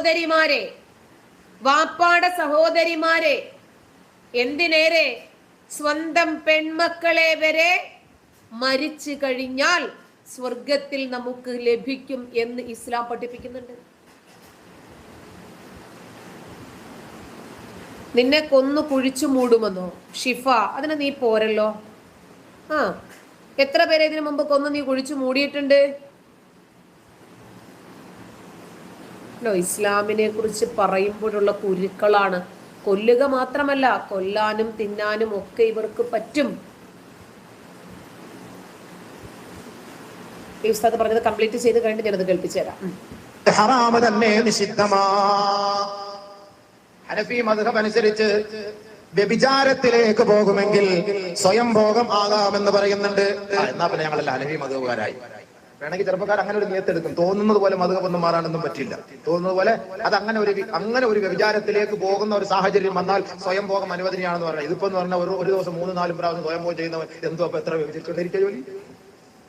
സഹോദരിമാരെ വാപ്പാട സഹോദരിമാരെ എന്തിനേറെ സ്വന്തം പെൺമക്കളെ വരെ മരിച്ചു കഴിഞ്ഞാൽ സ്വർഗത്തിൽ നമുക്ക് ലഭിക്കും എന്ന് ഇസ്ലാം പഠിപ്പിക്കുന്നുണ്ട്. നിന്നെ കൊന്നു കുഴിച്ചു മൂടുമെന്നോ? ഷിഫ അതിന് നീ പോരല്ലോ. ആ എത്ര പേരെ ഇതിനു മുമ്പ് കൊന്നു നീ കുഴിച്ചു മൂടിയിട്ടുണ്ട്? ല്ലോ ഇസ്ലാമിനെ കുറിച്ച് പറയുമ്പോഴുള്ള കുരുക്കളാണ്. കൊല്ലുക മാത്രമല്ല കൊല്ലാനും തിന്നാനും ഒക്കെ ഇവർക്ക് പറ്റും. ഈ ഉസ്താദ് പറഞ്ഞത് കംപ്ലീറ്റ് ചെയ്ത് കഴിഞ്ഞിട്ട് ഞാനത് കേൾപ്പിച്ചു തരാം തന്നെ നിഷിദ്ധമാ. ഹനഫി അനുസരിച്ച് വ്യഭിചാരത്തിലേക്ക് പോകുമെങ്കിൽ സ്വയം ഭോഗം ആകാമെന്ന് പറയുന്നുണ്ട്. എന്നാ പിന്നെ ഞങ്ങളെല്ലാം ഹനഫി മധുഹബുകാരായി വേണമെങ്കിൽ ചെറുപ്പക്കാർ അങ്ങനെ ഒരു നിയത്തെടുക്കും. തോന്നുന്നത് പോലെ മധുഹബൊന്നും മാറാനൊന്നും പറ്റില്ല. തോന്നുന്നത് പോലെ അത് അങ്ങനെ ഒരു അങ്ങനെ ഒരു വിചാരത്തിലേക്ക് പോകുന്ന ഒരു സാഹചര്യം വന്നാൽ സ്വയം ഭോഗം അനുവദനീയാണെന്ന് പറഞ്ഞാൽ ഇതിപ്പോ എന്ന് പറഞ്ഞാൽ ഒരു ഒരു ദിവസം മൂന്ന് നാലും പ്രാവശ്യം സ്വയം ഭോഗം ചെയ്യുന്നവൻ എന്തോ അപ്പൊ എത്ര വിഭജിച്ചുകൊണ്ടിരിക്കുക ജോലി?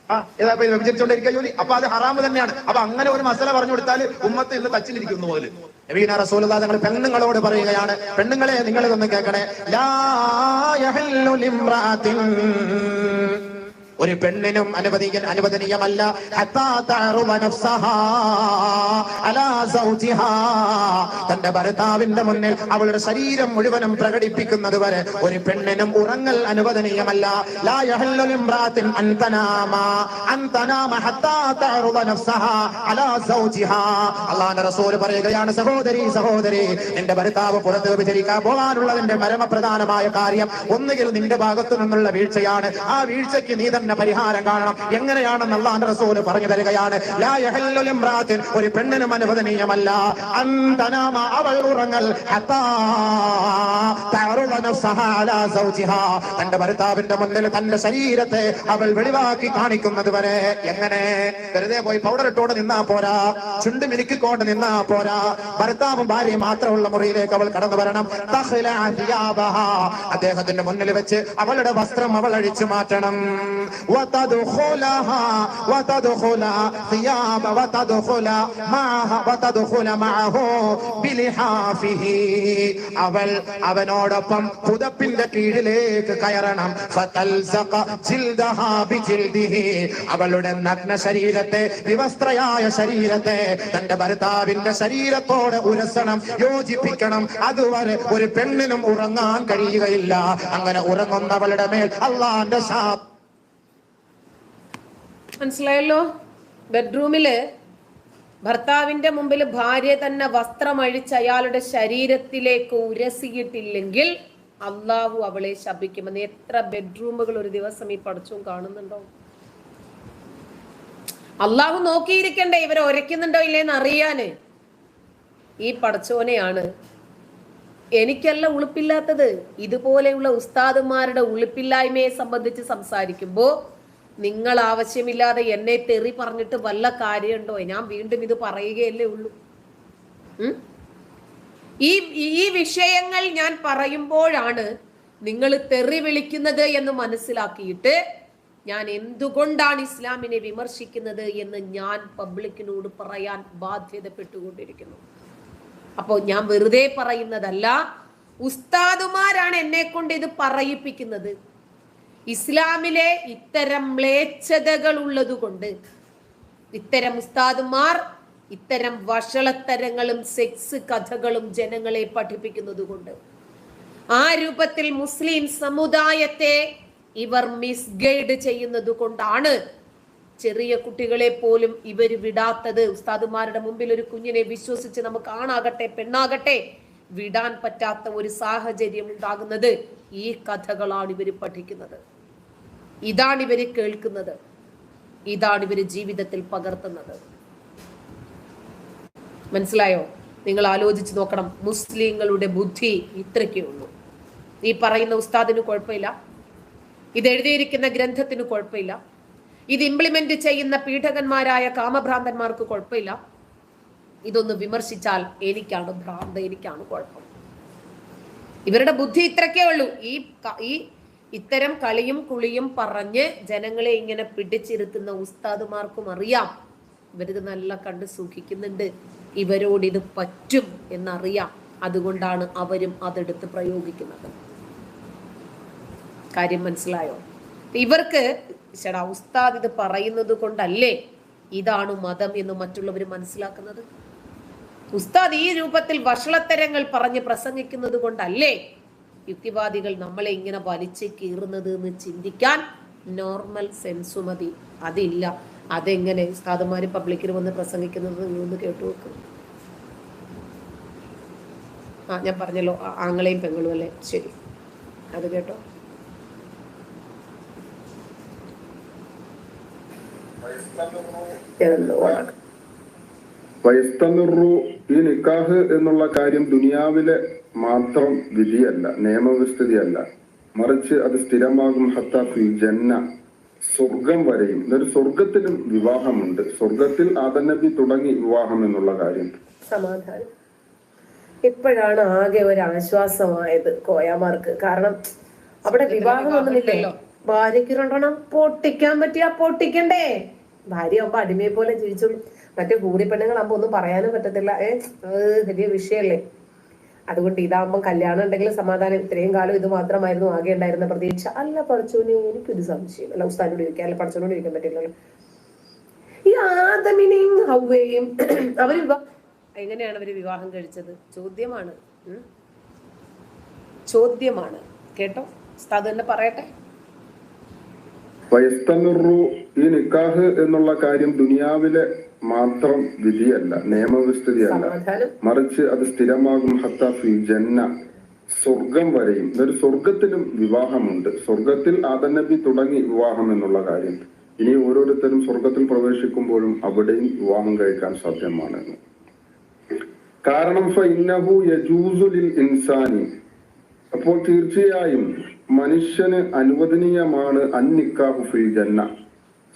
ആ ഏതാ ഇപ്പൊ ഇത് വ്യഭിചരിച്ചുകൊണ്ടിരിക്കുക ജോലി? അപ്പൊ അത് ഹറാമ് തന്നെയാണ്. അപ്പൊ അങ്ങനെ ഒരു മസല പറഞ്ഞു കൊടുത്താൽ ഉമ്മത്ത് ഇന്ന് തച്ചിലിരിക്കുന്നു മുതൽ നബീന റസൂലുള്ളാഹി തങ്ങൾ പെണ്ണുങ്ങളോട് പറയുകയാണ്. പെണ്ണുങ്ങളെ നിങ്ങൾ ഇതൊന്ന് കേൾക്കണേ. ലാ യഹല്ലു ഒരു പെണ്ണിനും അനുവദിക്കാൻ അനുവദനീയമല്ല. തന്റെ ഭർത്താവിന്റെ മുന്നിൽ അവളുടെ ശരീരം മുഴുവനും പ്രകടിപ്പിക്കുന്നത് വരെ ഒരു പെണ്ണിനും ഉറങ്ങൽ അനുവദനീയമല്ല. പറയുകയാണ് സഹോദരി സഹോദരി നിന്റെ ഭർത്താവ് പുറത്ത് വിചരിക്കാൻ പോകാനുള്ളതിന്റെ പരമപ്രധാനമായ കാര്യം ഒന്നുകിൽ നിന്റെ ഭാഗത്തു നിന്നുള്ള വീഴ്ചയാണ്. ആ വീഴ്ചയ്ക്ക് നീ തന്നെ പരിഹാരം കാണണം. എങ്ങനെയാണെന്ന് അള്ളാന്റെ റസൂൽ പറഞ്ഞു തരികയാണ്. ഒരു പെണ്ണിനും അനുവദനീയമല്ല അന്തനാമ അവൾ ഉറങ്ങൽ തന്റെ ഭർത്താവിന്റെ മുന്നിൽ തന്റെ ശരീരത്തെ അവൾ വെളിവാക്കി കാണിക്കുന്നത് വരെ. എങ്ങനെ? വെറുതെ പോയി പൗഡർ ഇട്ടോടെ നിന്നാ പോരാ. ചുണ്ട് മിനുക്കിക്കൊണ്ട് നിന്നാ പോരാ. ഭർത്താവും ഭാര്യയും മാത്രമുള്ള മുറിയിലേക്ക് അവൾ കടന്നു വരണം. അദ്ദേഹത്തിന്റെ മുന്നിൽ വെച്ച് അവളുടെ വസ്ത്രം അവൾ അഴിച്ചു മാറ്റണം. വതദുഖുലഹ വതദുഖുല വതദുഖുല അവൾ അവനോടൊപ്പം പുതപ്പിന്റെ കീഴിലേക്ക് കയറണം. അവളുടെ നഗ്ന ശരീരത്തെ വിവസ്ത്രയായ ശരീരത്തെ തന്റെ ഭർത്താവിന്റെ ശരീരത്തോട് ഉരസണം യോജിപ്പിക്കണം. അതുവരെ ഒരു പെണ്ണിനും ഉറങ്ങാൻ കഴിയുകയില്ല. അങ്ങനെ ഉറങ്ങുന്നവളുടെ മേൽ അള്ളാന്റെ മനസ്സിലായല്ലോ? ബെഡ്റൂമിൽ ഭർത്താവിന്റെ മുമ്പിൽ ഭാര്യ തന്നെ വസ്ത്രമഴിച്ച് അയാളുടെ ശരീരത്തിലേക്ക് ഉരസിയിട്ടില്ലെങ്കിൽ അള്ളാഹു അവളെ ശപിക്കുമെന്ന് എത്ര ബെഡ്റൂമുകൾ ഒരു ദിവസം ഈ പഠിച്ചും കാണുന്നുണ്ടോ? അള്ളാഹു നോക്കിയിരിക്കണ്ടേ ഇവരെ ഒരയ്ക്കുന്നുണ്ടോ ഇല്ലേന്ന് അറിയാന്. ഈ പടച്ചോനെയാണ് എനിക്കല്ല ഉളുപ്പില്ലാത്തത്. ഇതുപോലെയുള്ള ഉസ്താദുമാരുടെ ഉളുപ്പില്ലായ്മയെ സംബന്ധിച്ച് സംസാരിക്കുമ്പോ നിങ്ങൾ ആവശ്യമില്ലാതെ എന്നെ തെറി പറഞ്ഞിട്ട് വല്ല കാര്യമുണ്ടോ? ഞാൻ വീണ്ടും ഇത് പറയുകയല്ലേ ഉള്ളൂ. ഈ ഈ വിഷയങ്ങൾ ഞാൻ പറയുമ്പോഴാണ് നിങ്ങൾ തെറി വിളിക്കുന്നത് എന്ന് മനസ്സിലാക്കിയിട്ട് ഞാൻ എന്തുകൊണ്ടാണ് ഇസ്ലാമിനെ വിമർശിക്കുന്നത് എന്ന് ഞാൻ പബ്ലിക്കിനോട് പറയാൻ ബാധ്യതപ്പെട്ടുകൊണ്ടിരിക്കുന്നു. അപ്പോൾ ഞാൻ വെറുതെ പറയുന്നതല്ല ഉസ്താദുമാരാണ് എന്നെ കൊണ്ട് ഇത് പറയിപ്പിക്കുന്നത്. ഇസ്ലാമിലെ ഇത്തരം മ്ലേച്ഛതകൾ ഉള്ളതുകൊണ്ട് ഇത്തരം ഉസ്താദുമാർ ഇത്തരം വഷളത്തരങ്ങളും സെക്സ് കഥകളും ജനങ്ങളെ പഠിപ്പിക്കുന്നത് കൊണ്ട് ആ രൂപത്തിൽ മുസ്ലിം സമുദായത്തെ ഇവർ മിസ്ഗൈഡ് ചെയ്യുന്നത് കൊണ്ടാണ് ചെറിയ കുട്ടികളെ പോലും ഇവർ വിടാത്തത്. ഉസ്താദുമാരുടെ മുമ്പിൽ ഒരു കുഞ്ഞിനെ വിശ്വസിച്ച് നമുക്ക് ആണാകട്ടെ പെണ്ണാകട്ടെ വിടാൻ പറ്റാത്ത ഒരു സാഹചര്യം ഉണ്ടാകുന്നത് ഈ കഥകളാണ് ഇവർ പഠിക്കുന്നത്. ഇതാണ് ഇവർ കേൾക്കുന്നത്. ഇതാണ് ഇവർ ജീവിതത്തിൽ പകർത്തുന്നത്. മനസ്സിലായോ? നിങ്ങൾ ആലോചിച്ച് നോക്കണം. മുസ്ലിങ്ങളുടെ ബുദ്ധി ഇത്രയ്ക്കേ ഉള്ളൂ. ഈ പറയുന്ന ഉസ്താദിന് കുഴപ്പമില്ല. ഇത് എഴുതിയിരിക്കുന്ന ഗ്രന്ഥത്തിന് കുഴപ്പമില്ല. ഇത് ഇംപ്ലിമെന്റ് ചെയ്യുന്ന പീഠകന്മാരായ കാമഭ്രാന്തന്മാർക്ക് കുഴപ്പമില്ല. ഇതൊന്ന് വിമർശിച്ചാൽ എനിക്കാണ് ഭ്രാന്ത് എനിക്കാണ് കുഴപ്പം. ഇവരുടെ ബുദ്ധി ഇത്രക്കേ ഉള്ളൂ. ഈ ഈ ഇത്തരം കളിയും കുളിയും പറഞ്ഞ് ജനങ്ങളെ ഇങ്ങനെ പിടിച്ചിരുത്തുന്ന ഉസ്താദുമാർക്കും അറിയാം. ഇവരിത് നല്ല കണ്ട് സൂക്ഷിക്കുന്നുണ്ട്. ഇവരോട് ഇത് പറ്റും എന്നറിയാം. അതുകൊണ്ടാണ് അവരും അതെടുത്ത് പ്രയോഗിക്കുന്നത്. കാര്യം മനസ്സിലായോ? ഇവർക്ക് ചേടാ ഉസ്താദ് ഇത് പറയുന്നത് കൊണ്ടല്ലേ ഇതാണ് മതം എന്ന് മറ്റുള്ളവർ മനസ്സിലാക്കുന്നത്? ഉസ്താദ് ഈ രൂപത്തിൽ വഷളത്തരങ്ങൾ പറഞ്ഞ് പ്രസംഗിക്കുന്നത് കൊണ്ടല്ലേ യുക്തിവാദികൾ നമ്മളെ ഇങ്ങനെ വലിച്ചു കീറുന്നത് എന്ന് ചിന്തിക്കാൻ നോർമൽ സെൻസ് മതി. അതില്ല. അതെങ്ങനെ? ഉസ്താദുമാര് പബ്ലിക്കിൽ വന്ന് പ്രസംഗിക്കുന്നത് നിങ്ങളൊന്ന് കേട്ടു വെക്കും ആ ഞാൻ പറഞ്ഞല്ലോ. ആങ്ങളെയും പെങ്ങളും അല്ലേ? ശരി. അത് കേട്ടോ. ഓടാണ് ഈ നിക്കാഹ് എന്നുള്ള കാര്യം ദുനിയാവിലെ മാത്രം വിധിയല്ല നിയമവിസ്ഥിതിയല്ല. മറിച്ച് അത് സ്ഥിരമാകും ഹത്താഫി ഫിൽ ജന്ന സ്വർഗം വരെയും. എന്നൊരു സ്വർഗത്തിലും വിവാഹമുണ്ട്. സ്വർഗത്തിൽ ആദനബി തുടങ്ങി വിവാഹം എന്നുള്ള കാര്യം. സമാധാനം. ഇപ്പോഴാണ് ആകെ ഒരു ആശ്വാസമായത് കോയാമാർക്ക്. കാരണം അവിടെ വിവാഹം ഒന്നുമില്ലല്ലോ ഭാര്യക്ക് രണ്ടെണ്ണം പൊട്ടിക്കാൻ പറ്റിയാ പൊട്ടിക്കണ്ടേ? ഭാര്യ ആകുമ്പോ അടിമയെ പോലെ ജീവിച്ചു. മറ്റേ കൂടി പെണ്ണുങ്ങളാകുമ്പോ ഒന്നും പറയാനും പറ്റത്തില്ല. ഏഹ് വലിയ വിഷയല്ലേ? അതുകൊണ്ട് ഇതാകുമ്പോ കല്യാണം ഉണ്ടെങ്കിൽ സമാധാനം. ഇത്രയും കാലം ഇത് മാത്രമായിരുന്നു ആകെ ഉണ്ടായിരുന്ന പ്രതീക്ഷ. അല്ല പഠിച്ചോനെ എനിക്കൊരു സംശയം. അല്ല ഉസ്താനോട് ചോദിക്കാം. അല്ല പഠിച്ചോനോട് ചോദിക്കാൻ പറ്റില്ലല്ലോ. ഈ ആദമിനെയും ഹൗവേയും അവർ എങ്ങനെയാണ് അവർ വിവാഹം കഴിച്ചത്? ചോദ്യമാണ്. ചോദ്യമാണ്. കേട്ടോ? ഉസ്താദ് തന്നെ പറയട്ടെ. ഈ നിക്കാഹ് എന്നുള്ള കാര്യം ദുനിയാവിലെ മാത്രം വിധിയല്ല നിയമവിസ്തൃതിയല്ല മറിച്ച് അത് സ്ഥിരമാകും ഹത്ത ഫിൽ ജന്ന. സ്വർഗം വരെയും ഇതൊരു സ്വർഗത്തിലും വിവാഹമുണ്ട്. സ്വർഗത്തിൽ ആദനബി തുടങ്ങി വിവാഹം എന്നുള്ള കാര്യം. ഇനി ഓരോരുത്തരും സ്വർഗത്തിൽ പ്രവേശിക്കുമ്പോഴും അവിടെയും വിവാഹം കഴിക്കാൻ സാധ്യമാണ്. കാരണം ഇന്നഹു യജൂസു ലിൽ ഇൻസാനി. അപ്പോൾ തീർച്ചയായും മനുഷ്യന് അനുവദനീയമാണ് അന്നിക്കാഹു ഫിൽ ജന്ന.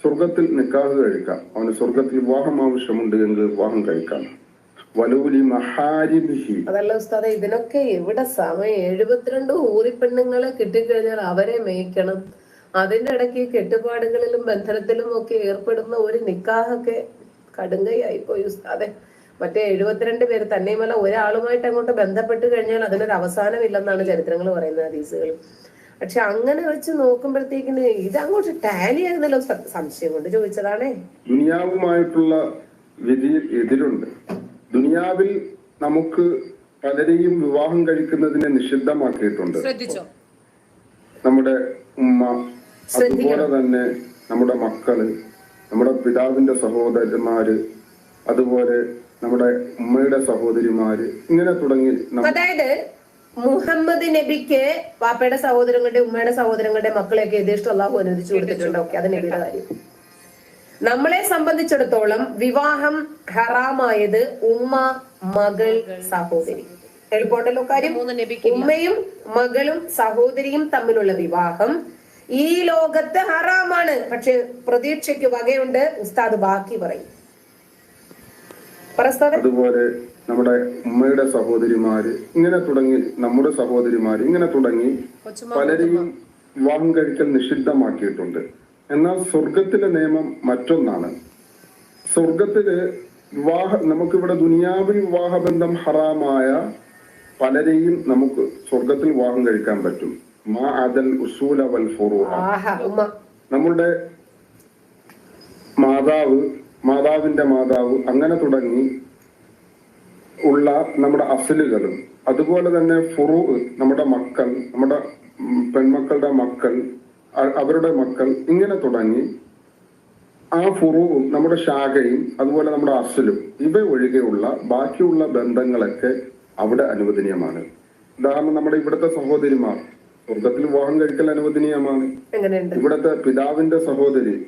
സ്വർഗത്തിൽ നിക്കാഹ് കഴിക്കാം. അവന് സ്വർഗത്തിൽ വിവാഹം ആവശ്യമുണ്ട് എങ്കിൽ വിവാഹം കഴിക്കാം. അതല്ല ഉസ്താദെ ഇതിനൊക്കെ എവിടെ സമയം? എഴുപത്തിരണ്ട് ഊറി പെണ്ണുങ്ങളെ കിട്ടിക്കഴിഞ്ഞാൽ അവരെ മേയ്ക്കണം. അതിന്റെ ഇടയ്ക്ക് കെട്ടുപാടുകളിലും ബന്ധനത്തിലും ഒക്കെ ഏർപ്പെടുന്ന ഒരു നിക്കാഹൊക്കെ കടുങ്കയായി പോയി ഉസ്താദെ. മറ്റേ എഴുപത്തിരണ്ട് പേര് തന്നെയുമല്ല ഒരാളുമായിട്ട് അങ്ങോട്ട് ബന്ധപ്പെട്ട് കഴിഞ്ഞാൽ അതിനൊരു അവസാനമില്ലെന്നാണ് ചരിത്രങ്ങൾ പറയുന്നത് ഹദീസുകൾ. പക്ഷെ അങ്ങനെ വെച്ച് നോക്കുമ്പോഴത്തേക്കിന് ഇത് അങ്ങോട്ട് ടാലി ആയിരുന്നല്ലോ സംശയം കൊണ്ട് ചോദിച്ചതാണേ. ദുനിയാവുമായിട്ടുള്ള വിധി എതിരുണ്ട്. ദുനിയാവിൽ നമുക്ക് പലരെയും വിവാഹം കഴിക്കുന്നതിനെ നിഷിദ്ധമാക്കിയിട്ടുണ്ട്. നമ്മുടെ ഉമ്മ അതുപോലെ തന്നെ നമ്മുടെ മക്കൾ നമ്മുടെ പിതാവിന്റെ സഹോദരന്മാര് അതുപോലെ നമ്മുടെ ഉമ്മയുടെ സഹോദരിമാര് ഇങ്ങനെ തുടങ്ങി അതായത് മുഹമ്മദ് നബിക്ക് പാപ്പയുടെ സഹോദരങ്ങളുടെ ഉമ്മയുടെ സഹോദരങ്ങളുടെ മക്കളെയൊക്കെ യഥേഷ്ട അള്ളാഹു അനുവദിച്ചു കൊടുത്തിട്ടുണ്ട്. ഓക്കെ അത് നബിയുടെ കാര്യം. നമ്മളെ സംബന്ധിച്ചിടത്തോളം വിവാഹം ഹറാമായത് ഉമ്മ മകൾ സഹോദരി. എളുപ്പമുണ്ടല്ലോ കാര്യം. ഉമ്മയും മകളും സഹോദരിയും തമ്മിലുള്ള വിവാഹം ഈ ലോകത്ത് ഹറാമാണ്. പക്ഷെ പ്രതീക്ഷയ്ക്ക് വകയുണ്ട്. ഉസ്താദ് ബാക്കി പറയും. അതുപോലെ നമ്മുടെ ഉമ്മയുടെ സഹോദരിമാര് ഇങ്ങനെ തുടങ്ങി നമ്മുടെ സഹോദരിമാര് ഇങ്ങനെ തുടങ്ങി പലരെയും വിവാഹം കഴിക്കൽ നിഷിദ്ധമാക്കിയിട്ടുണ്ട്. എന്നാൽ സ്വർഗത്തിലെ നിയമം മറ്റൊന്നാണ്. സ്വർഗത്തിൽ വിവാഹ നമുക്കിവിടെ ദുനിയാവിൽ വിവാഹബന്ധം ഹറാമായ പലരെയും നമുക്ക് സ്വർഗത്തിൽ വിവാഹം കഴിക്കാൻ പറ്റും. മാ അദൽ ഉസൂല വൽ നമ്മളുടെ മാതാവ് മാതാവിന്റെ മാതാവ് അങ്ങനെ തുടങ്ങി ഉള്ള നമ്മുടെ അഫിലുകളും അതുപോലെ തന്നെ ഫുറു നമ്മുടെ മക്കൾ നമ്മുടെ പെൺമക്കളുടെ മക്കൾ അവരുടെ മക്കൾ ഇങ്ങനെ തുടങ്ങി ആ ഫുറുവും നമ്മുടെ ശാഖയും അതുപോലെ നമ്മുടെ അസലും ഇവ ഒഴികെയുള്ള ബാക്കിയുള്ള ബന്ധങ്ങളൊക്കെ അവിടെ അനുവദനീയമാണ്. ഉദാഹരണം നമ്മുടെ ഇവിടുത്തെ സഹോദരിമാർ. സ്വർഗത്തിൽ വിവാഹം കഴിക്കൽ അനുവദനീയമാണ്. ഇവിടുത്തെ ഇവിടത്തെ പിതാവിന്റെ സഹോദരി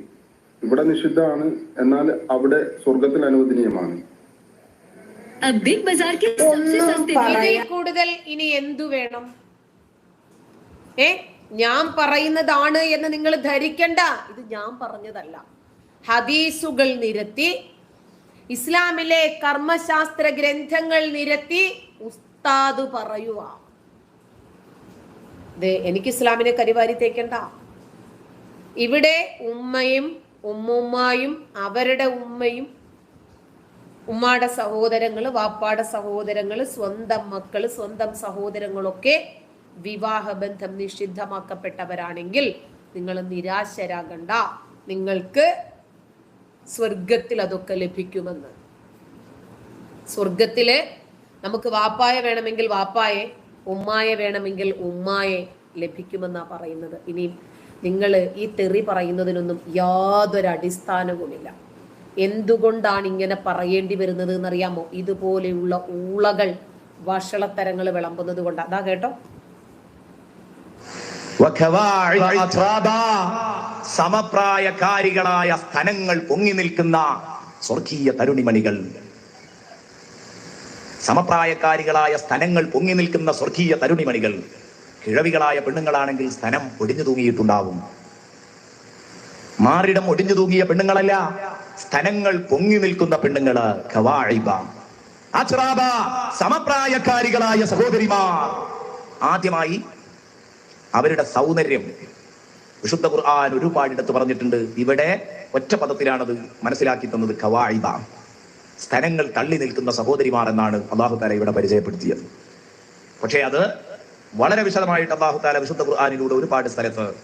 ഇവിടെ നിഷിദ്ധമാണ് എന്നാൽ അവിടെ സ്വർഗത്തിൽ അനുവദനീയമാണ്. ബിഗ് ബസാർക്ക് കൂടുതൽ ഇനി എന്തു വേണം? ഏ ഞാൻ പറയുന്നതാണ് എന്ന് നിങ്ങൾ ധരിക്കണ്ട. ഇത് ഞാൻ പറഞ്ഞതല്ല. ഹദീസുകൾ നിരത്തി ഇസ്ലാമിലെ കർമ്മശാസ്ത്ര ഗ്രന്ഥങ്ങൾ നിരത്തി ഉസ്താദ് പറയുക എനിക്ക് ഇസ്ലാമിനെ കരിവാരി തേക്കണ്ട. ഇവിടെ ഉമ്മയും ഉമ്മുമ്മായും അവരുടെ ഉമ്മയും ഉമ്മാടെ സഹോദരങ്ങൾ വാപ്പാടെ സഹോദരങ്ങൾ സ്വന്തം മക്കൾ സ്വന്തം സഹോദരങ്ങളൊക്കെ വിവാഹബന്ധം നിഷിദ്ധമാക്കപ്പെട്ടവരാണെങ്കിൽ നിങ്ങൾ നിരാശരാകണ്ട. നിങ്ങൾക്ക് സ്വർഗത്തിൽ അതൊക്കെ ലഭിക്കുമെന്ന്. സ്വർഗത്തിൽ നമുക്ക് വാപ്പായ വേണമെങ്കിൽ വാപ്പായെ ഉമ്മായെ വേണമെങ്കിൽ ഉമ്മായെ ലഭിക്കുമെന്നാ പറയുന്നത്. ഇനി നിങ്ങൾ ഈ തെറി പറയുന്നതിനൊന്നും യാതൊരു അടിസ്ഥാനവുമില്ല എന്തുകൊണ്ടാണ് ഇങ്ങനെ പറയേണ്ടി വരുന്നത് എന്നറിയാമോ? ഇതുപോലെയുള്ള ഊളകൾ വഷളത്തരങ്ങൾ വിളമ്പുന്നത് കൊണ്ട്. അതാ കേട്ടോ. സമപ്രായക്കാരികളായ സ്ഥലങ്ങൾ പൊങ്ങി നിൽക്കുന്ന സ്വർഗീയ തരുണിമണികൾ. സമപ്രായക്കാരികളായ സ്ഥലങ്ങൾ പൊങ്ങി നിൽക്കുന്ന സ്വർഗീയ തരുണിമണികൾ. കിഴവികളായ പെണ്ണുങ്ങളാണെങ്കിൽ സ്ഥലം ഒടിഞ്ഞു തൂങ്ങിയിട്ടുണ്ടാവും. മാറിടം ഒടിഞ്ഞു തൂങ്ങിയ പെണ്ണുങ്ങളല്ല സ്ഥലങ്ങൾ പൊങ്ങി നിൽക്കുന്ന പെണ്ണുങ്ങൾ. സമപ്രായക്കാരികളായ സഹോദരിമാർ. ആദ്യമായി അവരുടെ സൗന്ദര്യം വിശുദ്ധ ഖുർആൻ ഒരുപാടിടത്ത് പറഞ്ഞിട്ടുണ്ട്. ഇവിടെ ഒറ്റ പദത്തിലാണത് മനസ്സിലാക്കി തന്നത് ഖവായിബ സ്ഥലങ്ങൾ തള്ളി നിൽക്കുന്ന സഹോദരിമാർ എന്നാണ് അള്ളാഹു താല ഇവിടെ പരിചയപ്പെടുത്തിയത്. പക്ഷേ അത് വളരെ വിശദമായിട്ട് അള്ളാഹു താല വിശുദ്ധ ഖുർആാനിലൂടെ ഒരുപാട് സ്ഥലത്ത്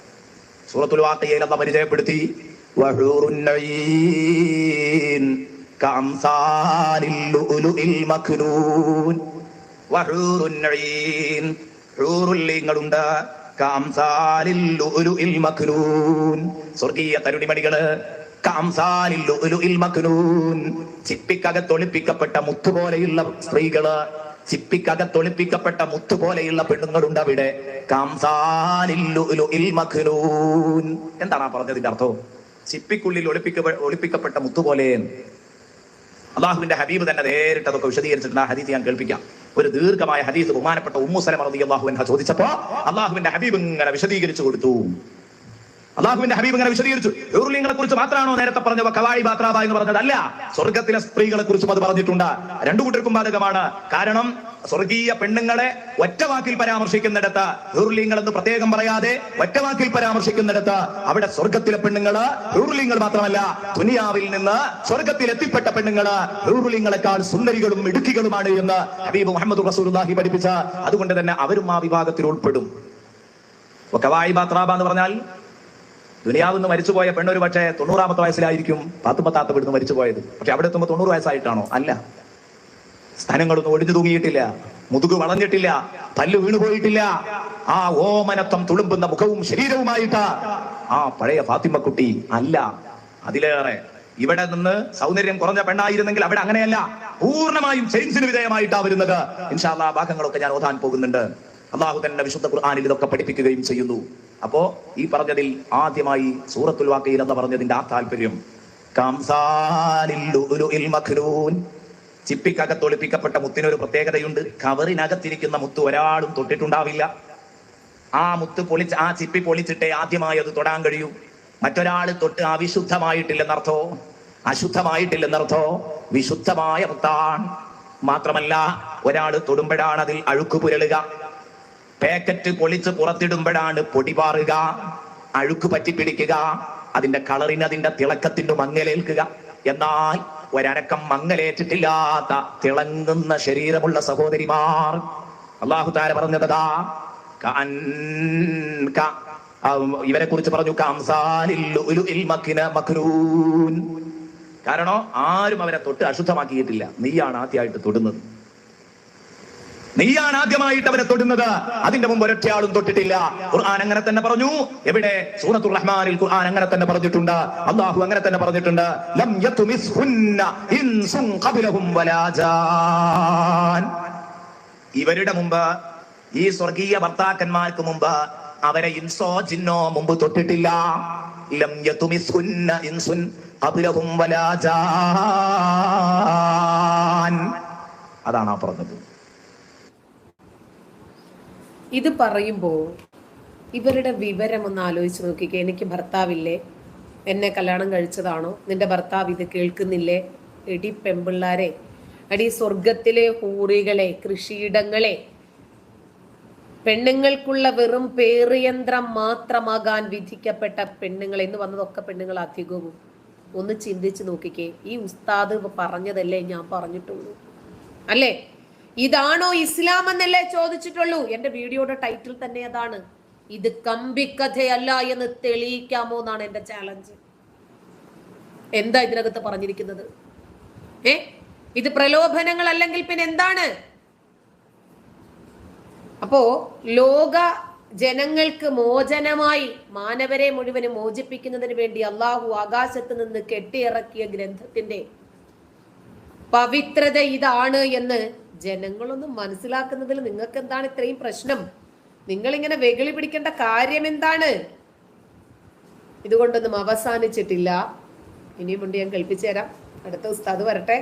സൂറത്തുൽ വാഖിയയിൽ അള്ളാഹ് പരിചയപ്പെടുത്തി. മക്നൂൻ സ്വർഗീയ തരുണിമണികൾ ചിപ്പിക്കകത്തൊളിപ്പിക്കപ്പെട്ട മുത്തുപോലെയുള്ള സ്ത്രീകൾ ചിപ്പിക്കകത്തൊളിപ്പിക്കപ്പെട്ട മുത്തുപോലെയുള്ള പെണ്ണുങ്ങളുണ്ട് അവിടെ. കാംസാലില്ലു എന്താണ് ആ പറഞ്ഞതിന്റെ അർത്ഥം? ചിപ്പിക്കുള്ളിൽ ഒളിപ്പിക്ക ഒളിപ്പിക്കപ്പെട്ട മുത്തുപോലെ. അള്ളാഹുവിന്റെ ഹബീബ് തന്നെ നേരിട്ട് അതൊക്കെ വിശദീകരിച്ചിട്ടുണ്ട്. ആ ഹദീസ് ഞാൻ കേൾപ്പിക്കാം. ഒരു ദീർഘമായ ഹദീസ് ബഹുമാനപ്പെട്ട ഉമ്മുസലം അള്ളാഹു എന്ന ചോദിച്ചപ്പോ അള്ളാഹുവിന്റെ ഹബീബ് ഇങ്ങനെ വിശദീകരിച്ചു കൊടുത്തു. അള്ളാഹുവിന്റെ ഹബീബ് ഇങ്ങനെ വിശദീകരിച്ചു. ഹൂർലിങ്ങളെ കുറിച്ച് മാത്രമാണോ നേരത്തെ പറഞ്ഞവ കവായി ബാത്രാബ എന്ന് പറഞ്ഞത് അല്ല സ്വർഗത്തിലെ സ്ത്രീകളെ കുറിച്ചും അത് പറഞ്ഞിട്ടുണ്ട്. രണ്ടു കൂട്ടർക്കും ബാധകമാണ്. കാരണം സ്വർഗീയ പെണ്ണുങ്ങളെ ഒറ്റവാക്കിൽ പരാമർശിക്കുന്നിടത്ത് ഹൂർലിങ്ങൾ എന്ന് പ്രത്യേകം പറയാതെ ഒറ്റവാക്കിൽ പരാമർശിക്കുന്നിടത്ത് അവിടെ സ്വർഗത്തിലെ പെണ്ണുങ്ങൾ ഹൂർലിങ്ങൾ മാത്രമല്ല ദുനിയാവിൽ നിന്ന് സ്വർഗത്തിൽ എത്തിപ്പെട്ട പെണ്ണുങ്ങൾ ഹൂർലിങ്ങളെക്കാൾ സുന്ദരികളും ഇടുക്കികളുമാണ് എന്ന് ഹബീബ് മുഹമ്മദ് റസൂലുള്ളാഹി പഠിപ്പിച്ച. അതുകൊണ്ട് തന്നെ അവരും ആ വിഭാഗത്തിൽ ഉൾപ്പെടും. കവായി ബാത്രാബ എന്ന് പറഞ്ഞാൽ ദുനിയാവിൽ നിന്ന് മരിച്ചുപോയ പെണ്ണൊരു പക്ഷേ തൊണ്ണൂറാമത്തെ വയസ്സിലായിരിക്കും പാത്തുമ്പത്താത്ത വിടുന്ന് മരിച്ചുപോയത്. പക്ഷെ അവിടെ എത്തുമ്പോൾ തൊണ്ണൂറ് വയസ്സായിട്ടാണോ? അല്ല. സ്ഥലങ്ങളൊന്നും ഒടിഞ്ഞു തൂങ്ങിയിട്ടില്ല. മുതുക് വളഞ്ഞിട്ടില്ല. പല്ല് വീണുപോയിട്ടില്ല. ആ ഓമനത്വം തുളുമ്പുന്ന മുഖവും ശരീരവുമായിട്ട്. ആ പഴയ ഫാത്തിമക്കുട്ടി അല്ല. അതിലേറെ ഇവിടെ നിന്ന് സൗന്ദര്യം കുറഞ്ഞ പെണ്ണായിരുന്നെങ്കിൽ അവിടെ അങ്ങനെയല്ല. പൂർണമായും ചേഞ്ചിന് വിധേയമായിട്ടാ വരുന്നത്. ഇൻഷാല്ലാ ഭാഗങ്ങളൊക്കെ ഞാൻ ഓതാൻ പോകുന്നുണ്ട്. അള്ളാഹു തന്നെ വിശുദ്ധ ഖുർആാനിൽ ഇതൊക്കെ പഠിപ്പിക്കുകയും ചെയ്യുന്നു. അപ്പോ ഈ പറഞ്ഞതിൽ ആദ്യമായി സൂറത്തുൽ വാക്കയിൽ എന്ന് പറഞ്ഞതിന്റെ ആ താല്പര്യം ചിപ്പിക്കകത്തൊളിപ്പിക്കപ്പെട്ട മുത്തിനൊരു പ്രത്യേകതയുണ്ട്. കവറിനകത്തിരിക്കുന്ന മുത്ത് ഒരാളും തൊട്ടിട്ടുണ്ടാവില്ല. ആ മുത്ത് പൊളിച്ച് ആ ചിപ്പി പൊളിച്ചിട്ടേ ആദ്യമായി അത് തൊടാൻ കഴിയൂ. മറ്റൊരാൾ തൊട്ട് അവിശുദ്ധമായിട്ടില്ലെന്നർത്ഥോ? അശുദ്ധമായിട്ടില്ലെന്നർത്ഥോ? വിശുദ്ധമായ മുത്താണ്. മാത്രമല്ല ഒരാൾ തൊടുമ്പോഴാണ് അതിൽ അഴുക്ക് പുരളുക പാക്കറ്റ് പൊളിച്ച് പുറത്തിടുമ്പോഴാണ് പൊടി പാറുക അഴുക്ക് പറ്റിപ്പിടിക്കുക അതിന്റെ കളറിന് അതിന്റെ തിളക്കത്തിന്റെ മങ്ങലേൽക്കുക. എന്നാൽ ഒരനക്കം മങ്ങലേറ്റിട്ടില്ലാത്ത തിളങ്ങുന്ന ശരീരമുള്ള സഹോദരിമാർ അള്ളാഹു താര പറഞ്ഞതാ ഇവരെ കുറിച്ച് പറഞ്ഞു. കാരണം ആരും അവരെ തൊട്ട് അശുദ്ധമാക്കിയിട്ടില്ല. നീയാണ് ആദ്യമായിട്ട് തൊടുന്നത്. നീയാണ് ആദ്യമായിട്ട് അവരെ തൊടുന്നത് അതിന്റെ മുമ്പ് ഒരൊറ്റയാളും തൊട്ടിട്ടില്ല. ഖുർആൻ അങ്ങനെ തന്നെ പറഞ്ഞു. എവിടെ? സൂറത്തുർ റഹ്മാനിൽ ഖുർആൻ അങ്ങനെ തന്നെ പറഞ്ഞിട്ടുണ്ട്. അള്ളാഹു അങ്ങനെ തന്നെ പറഞ്ഞിട്ടുണ്ട്. ലം ഇൻസുൻ ഖബ്ലഹും വലാ ജാൻ. ഇവരുടെ മുമ്പ് ഈ സ്വർഗീയ ഭർത്താക്കന്മാർക്ക് മുമ്പ് അവരെ ഇൻസോ ജിന്നോ മുമ്പ് തൊട്ടിട്ടില്ല. ലം യത്മിസ്ഹുന്ന ഇൻസുൻ ഖബലഹും വലാ ജാൻ. അതാണ് ആ പറഞ്ഞത്. ഇത് പറയുമ്പോൾ ഇവരുടെ വിവരം ഒന്ന് ആലോചിച്ച് നോക്കിക്കേ. എനിക്ക് ഭർത്താവില്ലേ? എന്നെ കല്യാണം കഴിച്ചതാണോ? നിന്റെ ഭർത്താവ് ഇത് കേൾക്കുന്നില്ലേ? എടി പെമ്പിള്ളാരെ അടി സ്വർഗത്തിലെ ഹൂറികളെ കൃഷിയിടങ്ങളെ. പെണ്ണുങ്ങൾക്കുള്ള വെറും പേറിയന്ത്രം മാത്രമാകാൻ വിധിക്കപ്പെട്ട പെണ്ണുങ്ങൾ എന്ന് വന്നതൊക്കെ പെണ്ണുങ്ങൾ അധികവും. ഒന്ന് ചിന്തിച്ച് നോക്കിക്കേ. ഈ ഉസ്താദ് പറഞ്ഞതല്ലേ ഞാൻ പറഞ്ഞിട്ടുള്ളൂ. അല്ലേ? ഇതാണോ ഇസ്ലാം എന്നല്ലേ ചോദിച്ചിട്ടുള്ളൂ. എന്റെ വീഡിയോയുടെ ടൈറ്റിൽ തന്നെ അതാണ്. ഇത് കമ്പിക്കഥയല്ല എന്ന് തെളിയിക്കാമോ എന്നാണ് എന്റെ ചാലഞ്ച് എന്താ ഇതിനകത്ത് പറഞ്ഞിരിക്കുന്നത്? ഏ? ഇത് പ്രലോഭനങ്ങൾ അല്ലെങ്കിൽ പിന്നെ എന്താണ്? അപ്പോ ലോക ജനങ്ങൾക്ക് മോചനമായി മാനവരെ മുഴുവനും മോചിപ്പിക്കുന്നതിന് വേണ്ടി അള്ളാഹു ആകാശത്ത് നിന്ന് കെട്ടിയിറക്കിയ ഗ്രന്ഥത്തിന്റെ പവിത്രത ഇതാണ് എന്ന് ജനങ്ങളൊന്നും മനസ്സിലാക്കുന്നതിൽ നിങ്ങൾക്ക് എന്താണ് ഇത്രയും പ്രശ്നം? നിങ്ങൾ ഇങ്ങനെ വെകിളി പിടിക്കേണ്ട കാര്യം എന്താണ് ഇതുകൊണ്ടൊന്നും അവസാനിച്ചിട്ടില്ല. ഇനിയും ഉണ്ട് ഞാൻ കേൾപ്പിച്ചു തരാം അടുത്ത ഉസ്താദ് വരട്ടെ.